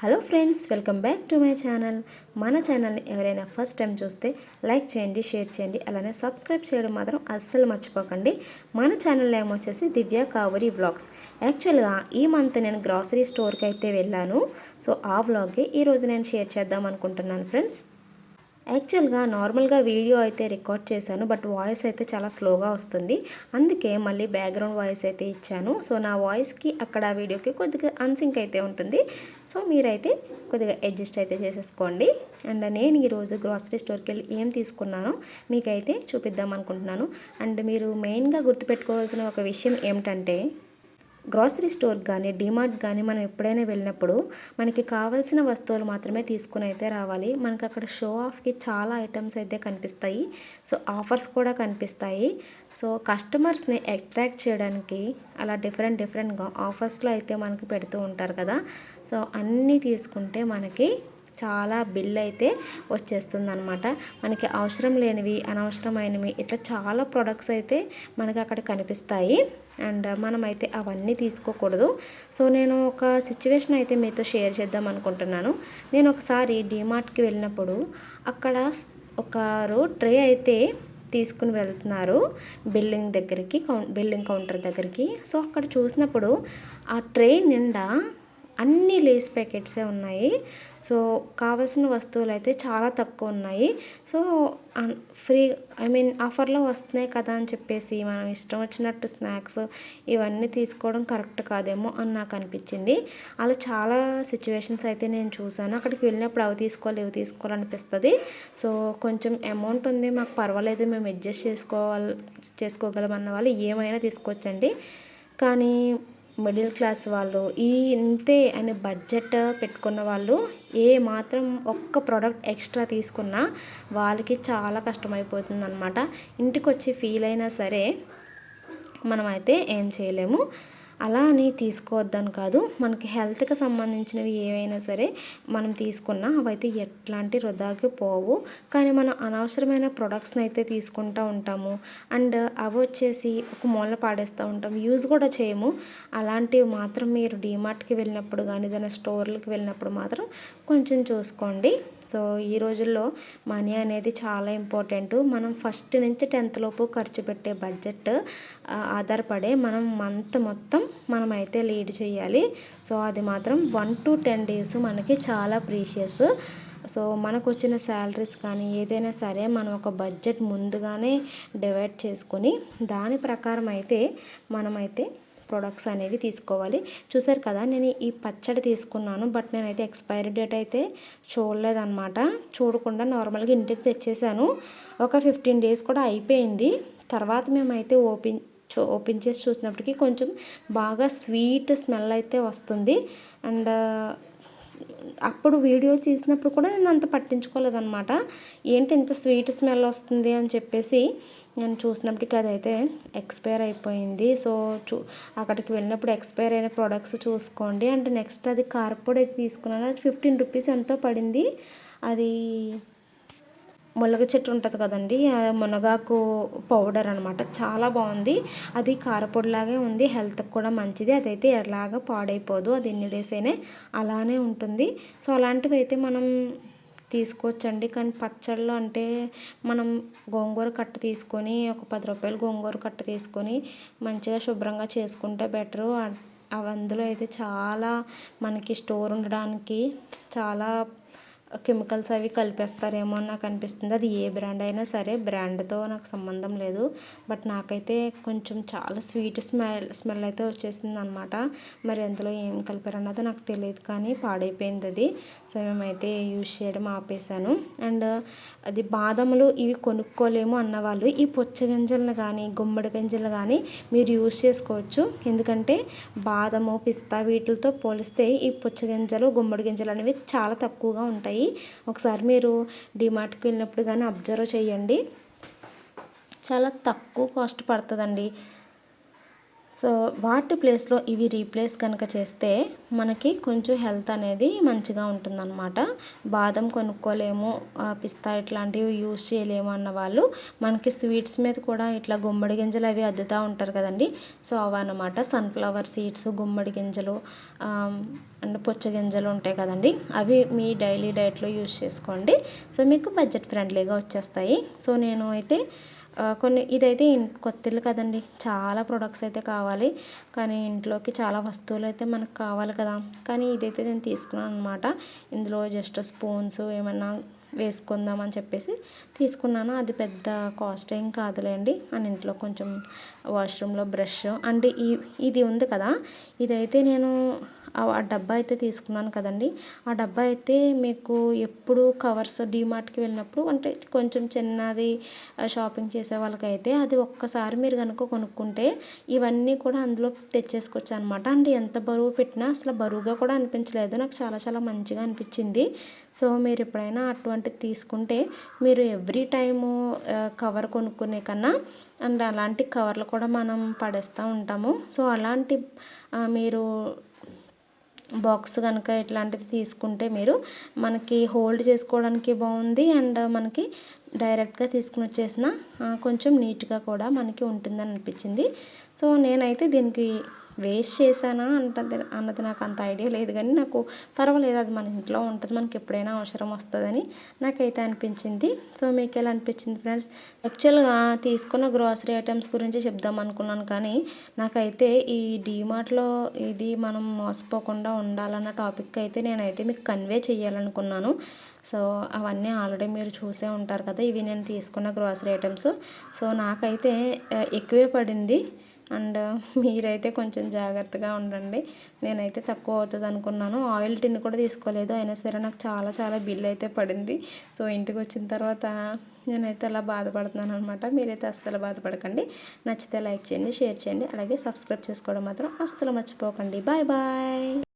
Hello friends welcome back to my channel. మన ఛానల్ని ఎవరైనా ఫస్ట్ టైం చూస్తే లైక్ చేయండి షేర్ చేయండి అలానే సబ్స్క్రైబ్ చేయడం మాత్రం అస్సలు మర్చిపోకండి. మన ఛానల్ నేమ్ వచ్చేసి దివ్య కావరి వ్లాగ్స్. యాక్చువల్గా ఈ మంత్ నేను గ్రాసరీ స్టోర్కి అయితే వెళ్ళాను. సో ఆ వ్లాగే ఈరోజు నేను షేర్ చేద్దాం అనుకుంటున్నాను ఫ్రెండ్స్. యాక్చువల్గా నార్మల్గా వీడియో అయితే రికార్డ్ చేశాను బట్ వాయిస్ అయితే చాలా స్లోగా వస్తుంది. అందుకే మళ్ళీ బ్యాక్గ్రౌండ్ వాయిస్ అయితే ఇచ్చాను. సో నా వాయిస్కి అక్కడ వీడియోకి కొద్దిగా అన్సింక్ అయితే ఉంటుంది. సో మీరైతే కొద్దిగా అడ్జస్ట్ అయితే చేసేసుకోండి. అండ్ నేను ఈరోజు గ్రాసరీ స్టోర్కి వెళ్ళి ఏం తీసుకున్నానో మీకైతే చూపిద్దాం అనుకుంటున్నాను. అండ్ మీరు మెయిన్గా గుర్తుపెట్టుకోవాల్సిన ఒక విషయం ఏమిటంటే గ్రాసరీ స్టోర్ కానీ డిమార్ట్ కానీ మనం ఎప్పుడైనా వెళ్ళినప్పుడు మనకి కావాల్సిన వస్తువులు మాత్రమే తీసుకుని అయితే రావాలి. మనకి అక్కడ షో ఆఫ్కి చాలా ఐటమ్స్ అయితే కనిపిస్తాయి. సో ఆఫర్స్ కూడా కనిపిస్తాయి. సో కస్టమర్స్ని అట్రాక్ట్ చేయడానికి అలా డిఫరెంట్ డిఫరెంట్గా ఆఫర్స్లో అయితే మనకి పెడుతూ ఉంటారు కదా. సో అన్నీ తీసుకుంటే మనకి చాలా బిల్ అయితే వచ్చేస్తుంది అనమాట మనకి అవసరం లేనివి అనవసరమైనవి ఇట్లా చాలా ప్రొడక్ట్స్ అయితే మనకి అక్కడ కనిపిస్తాయి. అండ్ మనమైతే అవన్నీ తీసుకోకూడదు. సో నేను ఒక సిచ్యువేషన్ అయితే మీతో షేర్ చేద్దాం అనుకుంటున్నాను. నేను ఒకసారి డిమార్ట్కి వెళ్ళినప్పుడు అక్కడ ఒకరు ట్రే అయితే తీసుకుని వెళ్తున్నారు బిల్డింగ్ దగ్గరికి కౌ బిల్డింగ్ కౌంటర్ దగ్గరికి. సో అక్కడ చూసినప్పుడు ఆ ట్రే నిండా అన్ని లేస్ ప్యాకెట్సే ఉన్నాయి. సో కావాల్సిన వస్తువులు అయితే చాలా తక్కువ ఉన్నాయి. సో ఫ్రీ ఐ మీన్ ఆఫర్లో వస్తున్నాయి కదా అని చెప్పేసి మనం ఇష్టం వచ్చినట్టు స్నాక్స్ ఇవన్నీ తీసుకోవడం కరెక్ట్ కాదేమో అని నాకు అనిపించింది. అలా చాలా సిచ్యువేషన్స్ అయితే నేను చూశాను. అక్కడికి వెళ్ళినప్పుడు అవి తీసుకోవాలి ఇవి తీసుకోవాలనిపిస్తుంది. సో కొంచెం అమౌంట్ ఉంది మాకు పర్వాలేదు మేము అడ్జస్ట్ చేసుకోవాలి చేసుకోగలం అన్న వాళ్ళు ఏమైనా తీసుకోవచ్చండి. కానీ మిడిల్ క్లాస్ వాళ్ళు ఈ ఇంతే అని బడ్జెట్ పెట్టుకున్న వాళ్ళు ఏ మాత్రం ఒక్క ప్రోడక్ట్ ఎక్స్ట్రా తీసుకున్నా వాళ్ళకి చాలా కష్టమైపోతుంది అనమాట ఇంటికి వచ్చి ఫీల్ అయినా సరే మనమైతే ఏం చేయలేము. అలా అని తీసుకోవద్దని కాదు. మనకి హెల్త్కి సంబంధించినవి ఏవైనా సరే మనం తీసుకున్నా అవైతే ఎట్లాంటి వృధాకి పోవు. కానీ మనం అనవసరమైన ప్రొడక్ట్స్ని అయితే తీసుకుంటూ ఉంటాము. అండ్ అవి వచ్చేసి ఒక మూల పాడేస్తూ ఉంటాం. యూజ్ కూడా చేయము. అలాంటివి మాత్రం మీరు డీమార్ట్కి వెళ్ళినప్పుడు కానీ ఏదైనా స్టోర్లకు వెళ్ళినప్పుడు మాత్రం కొంచెం చూసుకోండి. సో ఈ రోజుల్లో మనీ అనేది చాలా ఇంపార్టెంట్. మనం ఫస్ట్ నుంచి టెన్త్ లోపు ఖర్చు పెట్టే బడ్జెట్ ఆధారపడే మనం మంత్ మొత్తం మనం అయితే లీడ్ చేయాలి. సో అది మాత్రం వన్ టు టెన్ డేస్ మనకి చాలా ప్రీషియస్. సో మనకు వచ్చిన శాలరీస్ కానీ ఏదైనా సరే మనం ఒక బడ్జెట్ ముందుగానే డివైడ్ చేసుకొని దాని ప్రకారం అయితే మనమైతే ప్రొడక్ట్స్ అనేవి తీసుకోవాలి. చూసారు కదా నేను ఈ పచ్చడి తీసుకున్నాను బట్ నేనైతే ఎక్స్పైరీ డేట్ అయితే చూడలేదన్నమాట. చూడకుండా నార్మల్గా ఇంటికి తెచ్చేసాను. ఒక ఫిఫ్టీన్ డేస్ కూడా అయిపోయింది. తర్వాత మేమైతే ఓపెన్ ఓపెన్ చేసి చూసినప్పటికీ కొంచెం బాగా స్వీట్ స్మెల్ అయితే వస్తుంది. అండ్ అప్పుడు వీడియో చేసినప్పుడు కూడా నేను అంత పట్టించుకోలేదన్నమాట. ఏంటి ఇంత స్వీట్ స్మెల్ వస్తుంది అని చెప్పేసి నేను చూసినప్పటికీ అదైతే ఎక్స్పైర్ అయిపోయింది. సో చూ అక్కడికి వెళ్ళినప్పుడు ఎక్స్పైర్ అయిన ప్రోడక్ట్స్ చూసుకోండి. అండ్ నెక్స్ట్ అది కారపొడి అయితే తీసుకున్నాను. అది ఫిఫ్టీన్ రూపీస్ ఎంతో పడింది. అది మునగ చెట్టు ఉంటుంది కదండి మునగాకు పౌడర్ అనమాట చాలా బాగుంది. అది కారపొడిలాగే ఉంది. హెల్త్కి కూడా మంచిది. అదైతే ఎలాగా పాడైపోదు. అది ఎన్ని డేస్ అయినా అలానే ఉంటుంది. సో అలాంటివి అయితే మనం తీసుకోవచ్చండి. కానీ పచ్చళ్ళు అంటే మనం గోంగూర కట్ట తీసుకొని ఒక పది రూపాయలు గోంగూర కట్ట తీసుకొని మంచిగా శుభ్రంగా చేసుకుంటే బెటరు. అవి అందులో అయితే చాలా మనకి స్టోర్ ఉండడానికి చాలా కెమికల్స్ అవి కలిపేస్తారేమో అని నాకు అనిపిస్తుంది. అది ఏ బ్రాండ్ అయినా సరే బ్రాండ్తో నాకు సంబంధం లేదు. బట్ నాకైతే కొంచెం చాలా స్వీట్ స్మెల్ స్మెల్ అయితే వచ్చేసింది అనమాట మరి అందులో ఏం కలిపారన్నది నాకు తెలియదు కానీ పాడైపోయింది అది. సో మేమైతే యూజ్ చేయడం ఆపేసాను అండ్ అది బాదములు ఇవి కొనుక్కోలేము అన్నవాళ్ళు. ఈ పొచ్చ గింజలను కానీ గుమ్మడి గింజలు కానీ మీరు యూజ్ చేసుకోవచ్చు. ఎందుకంటే బాదము పిస్తా వీటితో పోలిస్తే ఈ పుచ్చ గింజలు గుమ్మడి గింజలు అనేవి చాలా తక్కువగా ఉంటాయి. ఉంటాయి. ఒకసారి మీరు డిమార్ట్కి వెళ్ళినప్పుడు కానీ అబ్జర్వ్ చేయండి. చాలా తక్కువ కాస్ట్ పడుతుందండి. సో వాటి ప్లేస్లో ఇవి రీప్లేస్ కనుక చేస్తే మనకి కొంచెం హెల్త్ అనేది మంచిగా ఉంటుందన్నమాట. బాదం కొనుక్కోలేము పిస్తా ఇట్లాంటివి యూస్ చేయలేము అన్న వాళ్ళు మనకి స్వీట్స్ మీద కూడా ఇట్లా గుమ్మడి గింజలు అవి అద్దుతూ ఉంటారు కదండి. సో అవన్నమాట. సన్ఫ్లవర్ సీడ్స్ గుమ్మడి గింజలు అండ్ పుచ్చ గింజలు ఉంటాయి కదండి. అవి మీ డైలీ డైట్లో యూస్ చేసుకోండి. సో మీకు బడ్జెట్ ఫ్రెండ్లీగా వచ్చేస్తాయి. సో నేను అయితే కొన్ని ఇదైతే ఇన్- కొత్త ఇల్లు కదండి. చాలా ప్రొడక్ట్స్ అయితే కావాలి. కానీ ఇంట్లోకి చాలా వస్తువులు అయితే మనకు కావాలి కదా. కానీ ఇదైతే నేను తీసుకున్నాను అనమాట ఇందులో జస్ట్ స్పూన్స్ ఏమన్నా వేసుకుందామని చెప్పేసి తీసుకున్నాను. అది పెద్ద కాస్ట్ ఏం కాదులేండి. అని ఇంట్లో కొంచెం వాష్రూమ్లో బ్రష్ అంటే ఈ ఇది ఉంది కదా. ఇదైతే నేను ఆ డబ్బా అయితే తీసుకున్నాను కదండి. ఆ డబ్బా అయితే మీకు ఎప్పుడు కవర్స్ డీమార్ట్కి వెళ్ళినప్పుడు అంటే కొంచెం చిన్నది షాపింగ్ చేసే వాళ్ళకైతే అది ఒక్కసారి మీరు కనుక కొనుక్కుంటే ఇవన్నీ కూడా అందులో తెచ్చేసుకోవచ్చు అనమాట అంటే ఎంత బరువు పెట్టినా అసలు బరువుగా కూడా అనిపించలేదు. నాకు చాలా చాలా మంచిగా అనిపించింది. సో మీరు ఎప్పుడైనా అటువంటిది తీసుకుంటే మీరు ఎవ్రీ టైము కవర్ కొనుక్కునే కన్నా అండ్ అలాంటి కవర్లు కూడా మనం పడేస్తూ ఉంటాము. సో అలాంటి మీరు బాక్స్ కనుక ఇట్లాంటిది తీసుకుంటే మీరు మనకి హోల్డ్ చేసుకోవడానికి బాగుంది అండ్ మనకి డైరెక్ట్గా తీసుకుని వచ్చేసిన కొంచెం నీట్గా కూడా మనకి ఉంటుందని అనిపించింది. సో నేనైతే దీనికి వేస్ట్ చేశానా అంటది అన్నది నాకు అంత ఐడియా లేదు కానీ నాకు పర్వాలేదు అది మన ఇంట్లో ఉంటుంది మనకి ఎప్పుడైనా అవసరం వస్తుందని నాకైతే అనిపించింది. సో మీకు ఎలా అనిపించింది ఫ్రెండ్స్? యాక్చువల్గా తీసుకున్న గ్రాసరీ ఐటమ్స్ గురించి చెప్దాం అనుకున్నాను కానీ నాకైతే ఈ డీమార్ట్లో ఇది మనం మోసపోకుండా ఉండాలన్న టాపిక్ అయితే నేనైతే మీకు కన్వే చేయాలనుకున్నాను సో అవన్నీ ఆల్రెడీ మీరు చూసే ఉంటారు కదా ఇవి నేను తీసుకున్న గ్రాసరీ ఐటమ్స్. సో నాకైతే ఎక్కువే పడింది. అండ్ మీరైతే కొంచెం జాగ్రత్తగా ఉండండి. నేనైతే తక్కువ అవుతుంది అనుకున్నాను. ఆయిల్ టిన్ కూడా తీసుకోలేదు. అయినా సరే నాకు చాలా చాలా బిల్ అయితే పడింది. సో ఇంటికి వచ్చిన తర్వాత నేనైతే అలా బాధపడుతున్నాను అనమాట మీరైతే అస్సలు బాధపడకండి. నచ్చితే లైక్ చేయండి షేర్ చేయండి. అలాగే సబ్స్క్రైబ్ చేసుకోవడం మాత్రం అస్సలు మర్చిపోకండి. Bye bye.